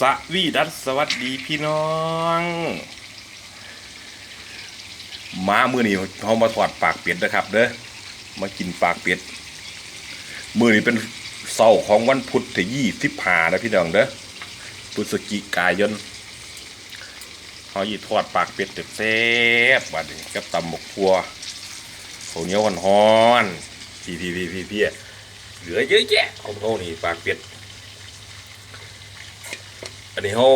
สวีดัสสวัสดีพี่น้อง มามือนี้เขามาถอดปากเป็ดนะครับเด้อมากินปากเป็ด มือนี้เป็นเสาร์ของวันพุธที่ยี่สิบห้านะพี่น้องเด้อพฤศจิกายนเขาหยิทอดปากเป็ดแซ่บบัดนี้กับตำหมกพัวข้าเหนียวฮ้อนๆพี่พี่พี่พี่พี่เหลือเยอะแยะของเขานี่ปากเป็ด อันนี้เขา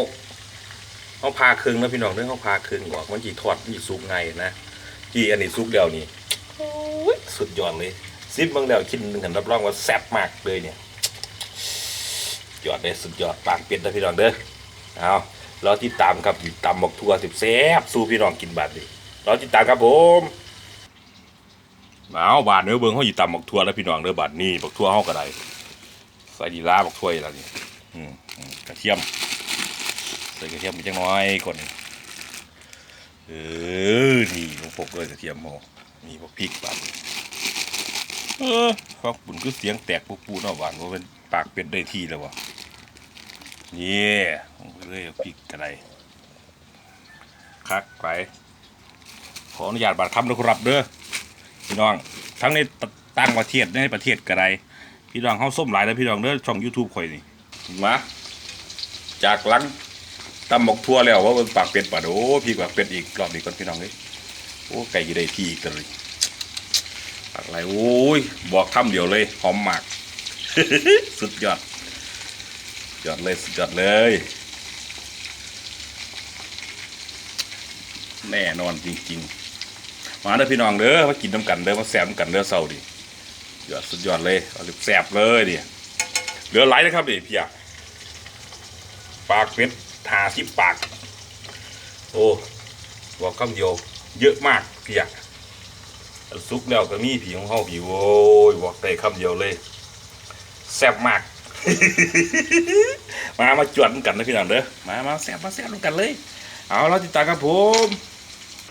เขาพาครึ่งนะพี่น้องเรื่องเขาพาครึ่งบอกมันจีทอดจีซุกไงนะจีอันนี้ซุกเดียวนี่โอ้ยสุดยอดเลยซิปบางเดียวคิดหนึ่งหันรับรองว่าแซ่บมากเลยเนี่ยยอดเลยสุดยอดปากเป็ดนะพี่น้องเด้อเอาเราติดตามครับตำบอกทัวร์สิบแซ่บสู้พี่น้องกินบาดดิเราติดตามครับผมเอาบาดเนื้อเบิ้งเขาหยิบตำบอกทัวร์แล้วพี่น้องเด้อบาดนี่บอกทัวร์เขาก็ได้ใส่ดีลาบอกถ้วยแล้วนี่อืมอืมกระเทียม ใส่กระเทียมไปจังน้อยก่อนเออนี่ลงพกเลยกระเทียมโมนี่พวกพริกบัดเออฟักบุญคือเสียงแตกปุ๊บปูนาหวานว่าเป็นปากเป็ดได้ที่แล้ววะนี่ลงไปเลยเอาพริกกระไรคักไป ขออนุญาตบัตรคำนะครับเด้อพี่น้อง ทั้งในต่างประเทศในประเทศกระไรพี่น้องเขาส้มหลายแล้วพี่น้องเด้อช่อง YouTube ข่อยนี่มาจากหลัง ตำหมกทั่วแล้วว่าเป็นปากเป็ดปะโอ้พี่ปากเป็ดอีกรอบนี้ก่อนพี่น้องเลยโอ้ไก่ยี่ได้ที่อีกเลยปากอะไรโอ้ยบอกคำเดียวเลยหอมหมาก สุดยอดยอดเลยสุดยอดเลย แน่นอนจริง ๆ มาเด้อพี่น้องเด้อมากินน้ำกันเด้อมาแซมกันเด้อเศร้าดิยอดสุดยอดเลยเอาแสบเลยดิเหลือไหลนะครับดิพี่อะปากเป็ด หาสิบปาก โอ้บอกคำเดียวเยอะมากเพียซุกแล้วก็มีผีของเขาผีโอ้ยบอกได้คำเดียวเลยแซ่บมาก มามาจวดกันนะพี่น้องเด้อมามาแซ่บมาแซ่บกันเลย เอาเราติดตามกับผม